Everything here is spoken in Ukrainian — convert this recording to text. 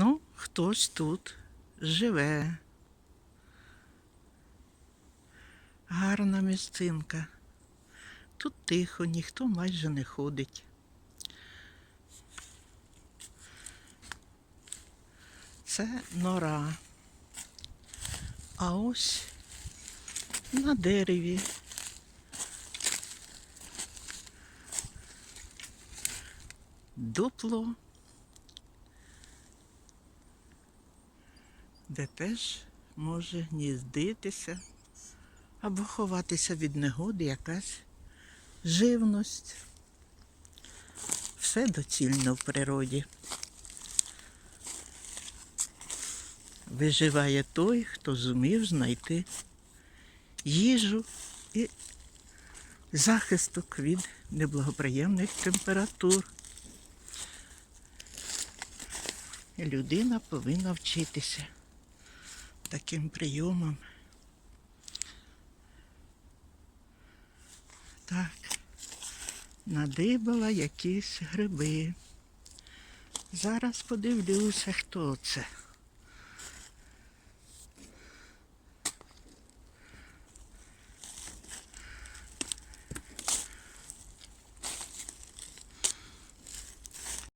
Ну, хтось тут живе. Гарна місцинка. Тут тихо, ніхто майже не ходить. Це нора. А ось на дереві. Дупло, де теж може гніздитися або ховатися від негоди якась живність. Все доцільно в природі. Виживає той, хто зумів знайти їжу і захисток від неблагоприємних температур. Людина повинна вчитися таким прийомом. Так, надибала якісь гриби. Зараз подивлюся, хто це.